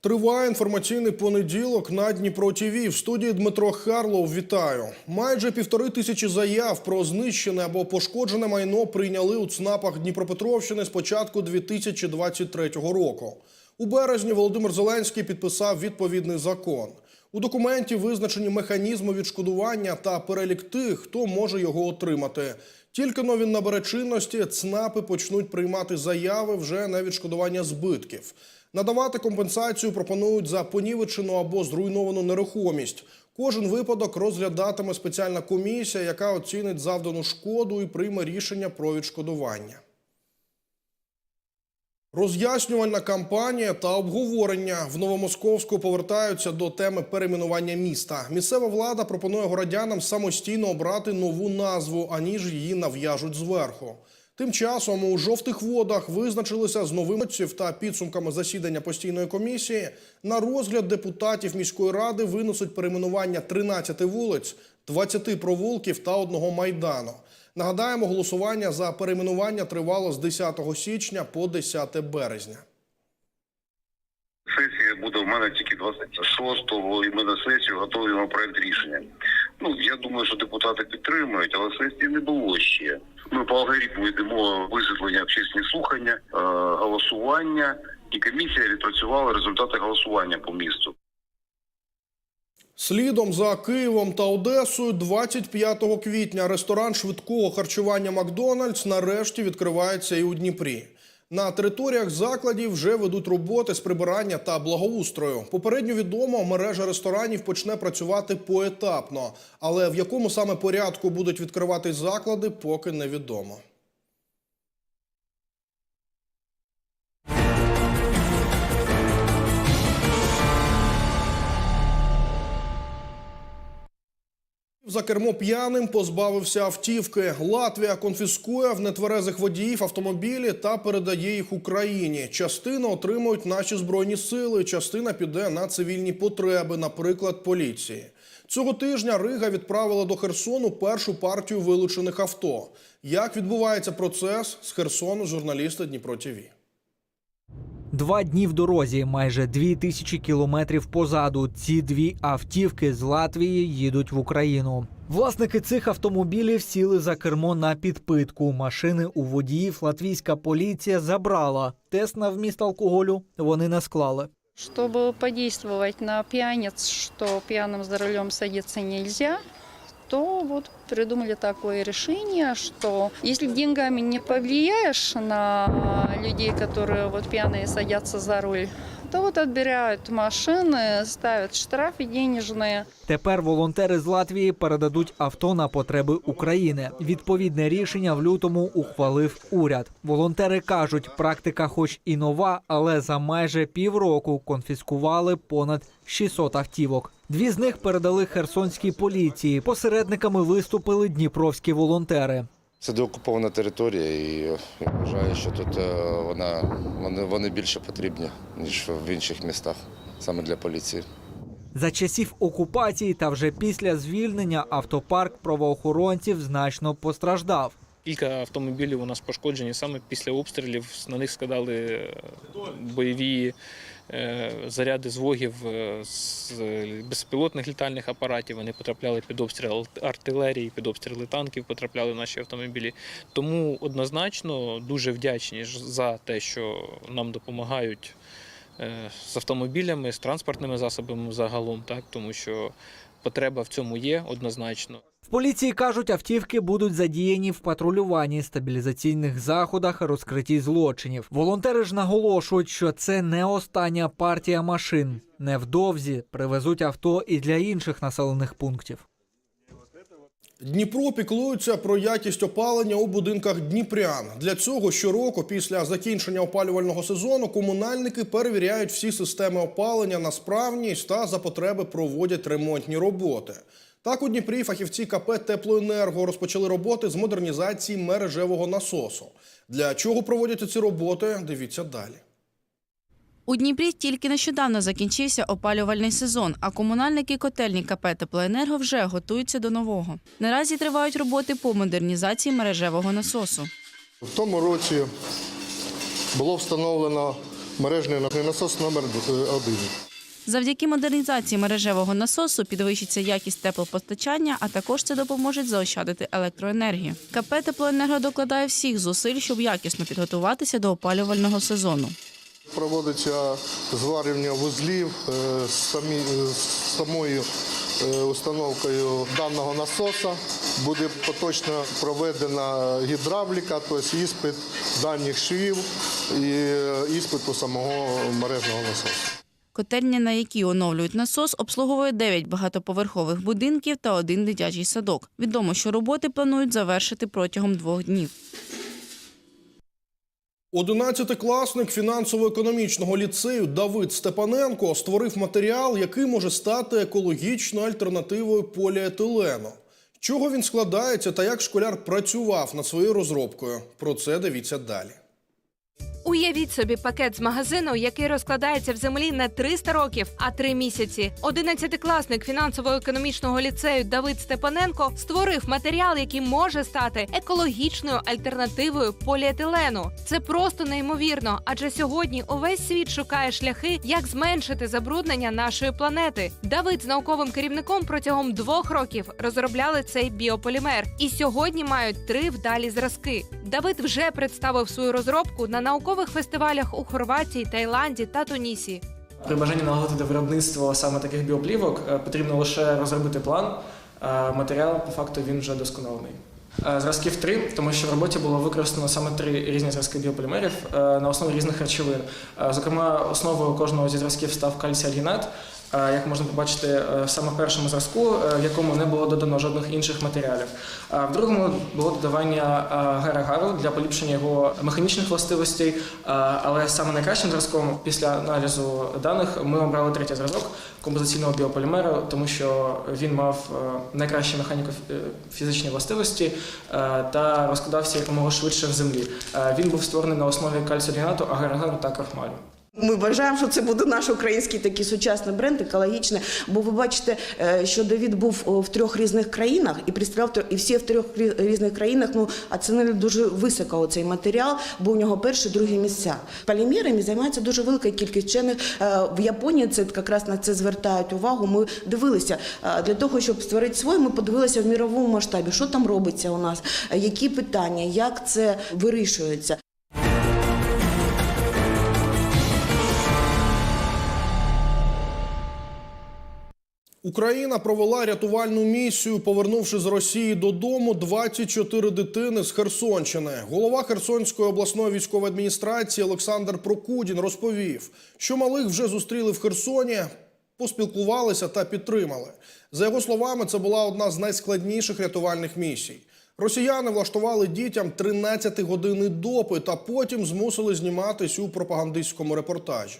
Триває інформаційний понеділок на Дніпро ТІВІ. В студії Дмитро Харлов. Вітаю. Майже півтори тисячі заяв про знищене або пошкоджене майно прийняли у ЦНАПах Дніпропетровщини з початку 2023 року. У березні Володимир Зеленський підписав відповідний закон. У документі визначені механізми відшкодування та перелік тих, хто може його отримати. Тільки но він набере чинності, ЦНАПи почнуть приймати заяви вже на відшкодування збитків. Надавати компенсацію пропонують за понівечену або зруйновану нерухомість. Кожен випадок розглядатиме спеціальна комісія, яка оцінить завдану шкоду і прийме рішення про відшкодування. Роз'яснювальна кампанія та обговорення в Новомосковську повертаються до теми перейменування міста. Місцева влада пропонує городянам самостійно обрати нову назву, аніж її нав'яжуть зверху. Тим часом у жовтих водах визначилися з новими та підсумками засідання постійної комісії. На розгляд депутатів міської ради виносить перейменування 13 вулиць, 20 провулків та одного майдану. Нагадаємо, голосування за перейменування тривало з 10 січня по 10 березня. Сесія буде в мене тільки 26-го, і ми на сесію готуємо проект рішення. Ну я думаю, що депутати підтримують, але сесії не було ще. Ми по алгоритму йдемо висвітлення общественні слухання, е, голосування, і комісія відпрацювала результати голосування по місту. Слідом за Києвом та Одесою 25 квітня ресторан швидкого харчування Макдональдс нарешті відкривається і у Дніпрі. На територіях закладів вже ведуть роботи з прибирання та благоустрою. Попередньо відомо, мережа ресторанів почне працювати поетапно, але в якому саме порядку будуть відкривати заклади, поки невідомо. За кермо п'яним позбавився автівки. Латвія конфіскує в нетверезих водіїв автомобілі та передає їх Україні. Частину отримують наші збройні сили, частина піде на цивільні потреби, наприклад, поліції. Цього тижня Рига відправила до Херсону першу партію вилучених авто. Як відбувається процес з Херсону, журналісти Дніпро ТІВІ. Два дні в дорозі, майже дві тисячі кілометрів позаду. Ці дві автівки з Латвії їдуть в Україну. Власники цих автомобілів сіли за кермо на підпитку. Машини у водіїв латвійська поліція забрала. Тест на вміст алкоголю вони не склали. Чтобы подействовать на пьяниц, что пьяным за рулем садиться нельзя, то вот придумали такое решение, что если деньгами не повлияешь на людей, которые вот пьяные садятся за руль, то вот отбирают машины, ставят штрафы денежные. Тепер волонтери з Латвії передадуть авто на потреби України. Відповідне рішення в лютому ухвалив уряд. Волонтери кажуть, практика, хоч і нова, але за майже півроку конфіскували понад 600 автівок. Дві з них передали херсонській поліції. Посередниками виступили дніпровські волонтери. Це деокупована територія, і я вважаю, що тут е, вона вони, вони більше потрібні ніж в інших містах, саме для поліції. За часів окупації та вже після звільнення автопарк правоохоронців значно постраждав. Кілька автомобілів у нас пошкоджені саме після обстрілів. На них складали е, бойові е, заряди звогів е, з безпілотних літальних апаратів. Вони потрапляли під обстріл артилерії, під обстріли танків потрапляли наші автомобілі. Тому однозначно дуже вдячні за те, що нам допомагають з автомобілями, з транспортними засобами загалом, так тому що потреба в цьому є однозначно. В поліції кажуть, автівки будуть задіяні в патрулюванні, стабілізаційних заходах, розкритті злочинів. Волонтери ж наголошують, що це не остання партія машин. Невдовзі привезуть авто і для інших населених пунктів. Дніпро піклується про якість опалення у будинках дніпрян. Для цього щороку, після закінчення опалювального сезону, комунальники перевіряють всі системи опалення на справність та за потреби проводять ремонтні роботи. Так у Дніпрі фахівці КП Теплоенерго розпочали роботи з модернізації мережевого насосу. Для чого проводяться ці роботи? Дивіться далі. У Дніпрі тільки нещодавно закінчився опалювальний сезон, а комунальники котельні КП «Теплоенерго» вже готуються до нового. Наразі тривають роботи по модернізації мережевого насосу. В тому році було встановлено мережний насос номер 1. Завдяки модернізації мережевого насосу підвищиться якість теплопостачання, а також це допоможе заощадити електроенергію. КП «Теплоенерго» докладає всіх зусиль, щоб якісно підготуватися до опалювального сезону. Проводиться зварювання вузлів е, з е, самою е, установкою даного насоса. Буде поточно проведена гідравліка, тобто іспит даних швів і іспиту самого мережного насосу. Котельня, на якій оновлюють насос, обслуговує 9 багатоповерхових будинків та один дитячий садок. Відомо, що роботи планують завершити протягом двох днів. Одинадцятикласник фінансово-економічного ліцею Давид Степаненко створив матеріал, який може стати екологічною альтернативою поліетилену. Чого він складається та як школяр працював над своєю розробкою? Про це дивіться далі. Уявіть собі пакет з магазину, який розкладається в землі не 300 років, а 3 місяці. Одинадцятикласник фінансово-економічного ліцею Давид Степаненко створив матеріал, який може стати екологічною альтернативою поліетилену. Це просто неймовірно, адже сьогодні увесь світ шукає шляхи, як зменшити забруднення нашої планети. Давид з науковим керівником протягом двох років розробляли цей біополімер, і сьогодні мають три вдалі зразки. Давид вже представив свою розробку на наукових фестивалях у Хорватії, Таїланді та Тунісі. При бажанні налагодити виробництво саме таких біоплівок е, потрібно лише розробити план. Матеріал по факту він вже досконалений. Е, Зразків три, тому що в роботі було використано саме три різні зразки біополімерів е, на основі різних речовин. Е, Зокрема, основою кожного зі зразків став кальцій альгінат. Е, Як можна побачити е, саме першому зразку, е, в якому не було додано жодних інших матеріалів. В другому було додавання гера-гару для поліпшення його механічних властивостей. Але саме найкращим зразком після аналізу даних ми обрали третій зразок композиційного біополімеру, тому що він мав найкращі механіко-фізичні властивості та розкладався якомога швидше в землі. Він був створений на основі кальцію-лінату, агар-агару та крахмалю. Ми вважаємо, що це буде наш український такий сучасний бренд, екологічний. Бо ви бачите, е, що Давід був в трьох різних країнах і представляв і всі в трьох різних країнах ну оцінили дуже високо цей матеріал, бо у нього перші, другі місця. Полімерами займається дуже велика кількість вчених. Е, В Японії це якраз на це звертають увагу. Ми дивилися е, для того, щоб створити своє. Ми подивилися в міровому масштабі, що там робиться у нас, е, які питання, як це вирішується. Україна провела рятувальну місію, повернувши з Росії додому 24 дитини з Херсонщини. Голова Херсонської обласної військової адміністрації Олександр Прокудін розповів, що малих вже зустріли в Херсоні, поспілкувалися та підтримали. За його словами, це була одна з найскладніших рятувальних місій. Росіяни влаштували дітям 13-годинний допит, а потім змусили зніматись у пропагандистському репортажі.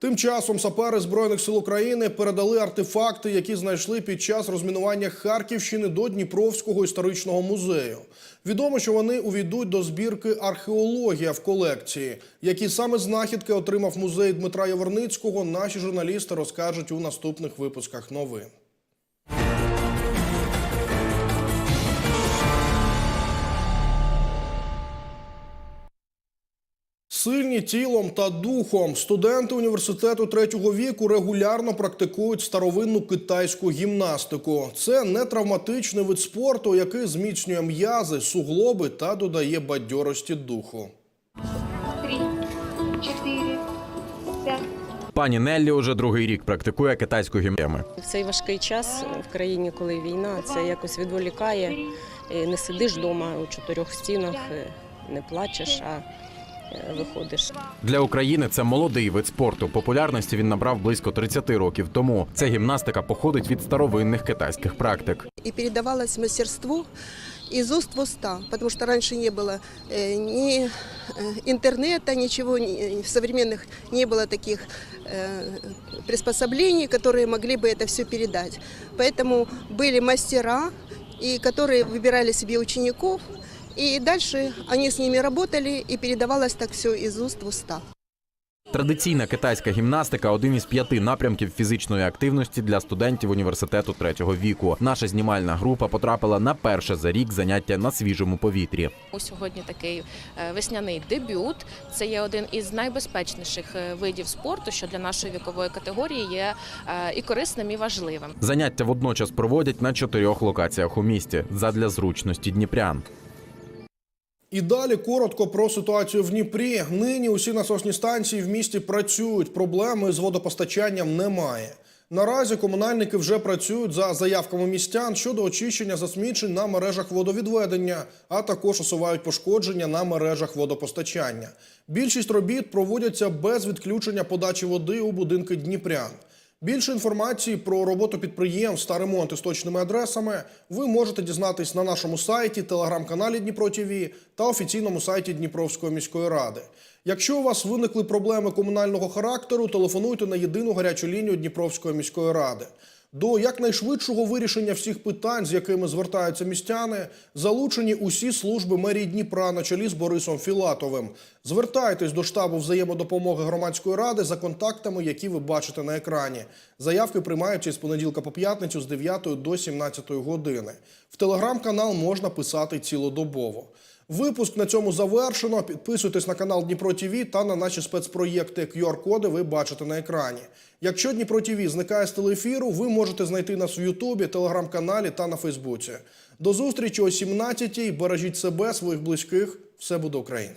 Тим часом сапери Збройних сил України передали артефакти, які знайшли під час розмінування Харківщини до Дніпровського історичного музею. Відомо, що вони увійдуть до збірки археологія в колекції. Які саме знахідки отримав музей Дмитра Яворницького, наші журналісти розкажуть у наступних випусках новин. Сильні тілом та духом студенти університету третього віку регулярно практикують старовинну китайську гімнастику. Це не травматичний вид спорту, який зміцнює м'язи, суглоби та додає бадьорості духу. три, чотири, п'ять. Пані Неллі уже другий рік практикує китайську гімнастику. В цей важкий час в країні, коли війна, це якось відволікає. Не сидиш вдома у чотирьох стінах, е, не плачеш, а е, виходиш. Для України це молодий вид спорту. Популярності він набрав близько 30 років тому. Ця гімнастика походить від старовинних китайських практик. И передавалось мастерство из уст в уста, потому что раньше не было э, ни э, интернета, ничего ни- современных, не было таких э, приспособлений, которые могли бы это все передать. Поэтому были мастера, и которые выбирали себе учеников, и дальше они с ними работали, и передавалось так все из уст в уста. Традиційна китайська гімнастика один із п'яти напрямків фізичної активності для студентів університету третього віку. Наша знімальна група потрапила на перше за рік заняття на свіжому повітрі. У сьогодні такий е, весняний дебют. Це є один із найбезпечніших е, видів спорту, що для нашої вікової категорії є е, і корисним, і важливим. Заняття водночас проводять на чотирьох локаціях у місті задля зручності дніпрян. І далі коротко про ситуацію в Дніпрі. Нині усі насосні станції в місті працюють. Проблеми з водопостачанням немає. Наразі комунальники вже працюють за заявками містян щодо очищення засмічень на мережах водовідведення, а також усувають пошкодження на мережах водопостачання. Більшість робіт проводяться без відключення подачі води у будинки Дніпрян. Більше інформації про роботу підприємств та ремонти з точними адресами ви можете дізнатись на нашому сайті, телеграм-каналі Дніпро ТВ та офіційному сайті Дніпровської міської ради. Якщо у вас виникли проблеми комунального характеру, телефонуйте на єдину гарячу лінію Дніпровської міської ради. До якнайшвидшого вирішення всіх питань, з якими звертаються містяни, залучені усі служби мерії Дніпра на чолі з Борисом Філатовим. Звертайтесь до штабу взаємодопомоги громадської ради за контактами, які ви бачите на екрані. Заявки приймаються з понеділка по п'ятницю з 9 до 17 години. В телеграм-канал можна писати цілодобово. Випуск на цьому завершено. Підписуйтесь на канал Дніпро ТВ та на наші спецпроєкти. QR-коди ви бачите на екрані. Якщо Дніпро ТВ зникає з телефіру, ви можете знайти нас в Ютубі, телеграм-каналі та на Фейсбуці. До зустрічі о 17-й. Бережіть себе, своїх близьких. Все буде Україна.